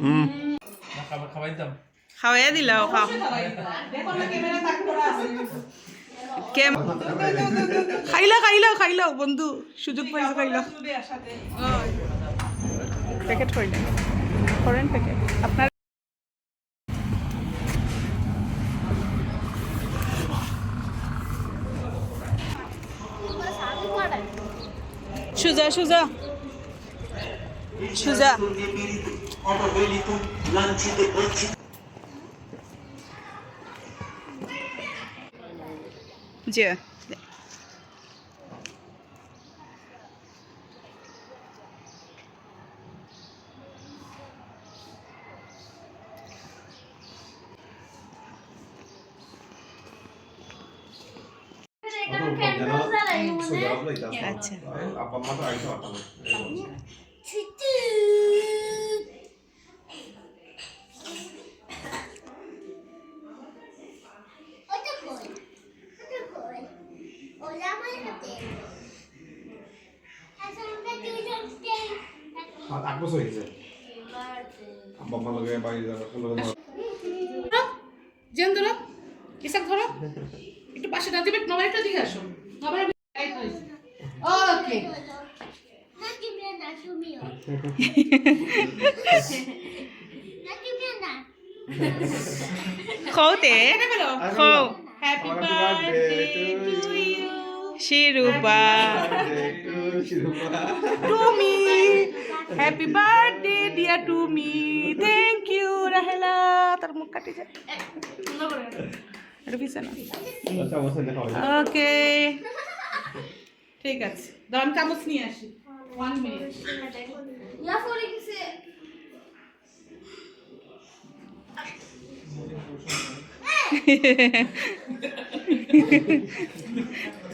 হুম না খাবার খাবাই দাম খাওয়াই দিলাও, খাও। খাইলা খাইলাও খাইলাও, বন্ধু। সুযোগ পাইছো, খাইলাও। প্যাকেট করিলে করেন প্যাকেট আপনার সুজা। সুজা। অবহেলিত লাঞ্ছিত বঞ্চিত। জি আচ্ছা। আব্বা মা আইসা পারতাম আট বছর হয়েছে আব্বা মা লগে বাড়ি যাওয়ার জেন ধরো ইসাক ধরো একটু পাশে না দেবে মোবাইলটা দিকে আসো মোবাইল ওকে খাওতে খাও হ্যাপি বার্থডে টু ইউ। শিরুপা। টুমি হ্যাপি বার্থডে ডিয়ার টুমি থ্যাংক ইউ রাহেলা। তার মুখ কাটি যায় ওকে ঠিক আছে। দাও আমি চামচ নিয়ে আসি। ওয়ান মিনিট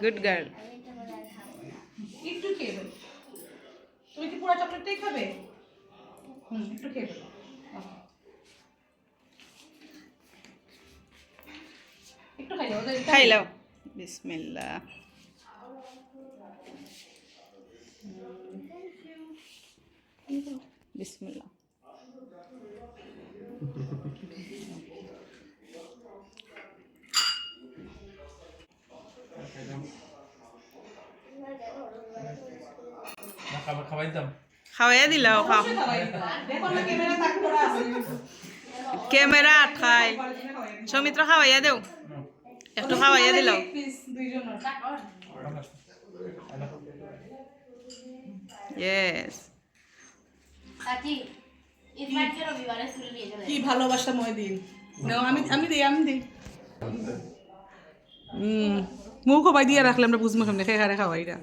গুড গার্ল একটু খেয়ে তুমি কি পুরো চকলেটটাই খাবে? হুম একটু খেয়ে ফেলো। একটু খাই দাও বিসমিল্লা বিসমিল্লা খাবার খাবাই দাম খাওয়াই দিলাও খাও ক্যামেরা আটকাই সৌমিত্র খাওয়াইয়া দেও। একটু খাওয়াইয়া দিলাও ইয়েস কি ভালোবাসা মই দিন আমি আমি দিই আমি দিই। হুম মুখ খাবাই দিয়ে রাখলাম না বুঝমা কেমনে খেয়ে খারে খাওয়াইরা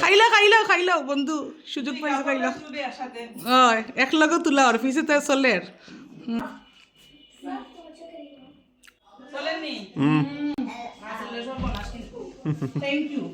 খাইলা খাইলা খাইলাও বন্ধু সুযোগ পাইছে খাইলা হয় এক লগে তোলা আর পিছে তাই চলের। Thank you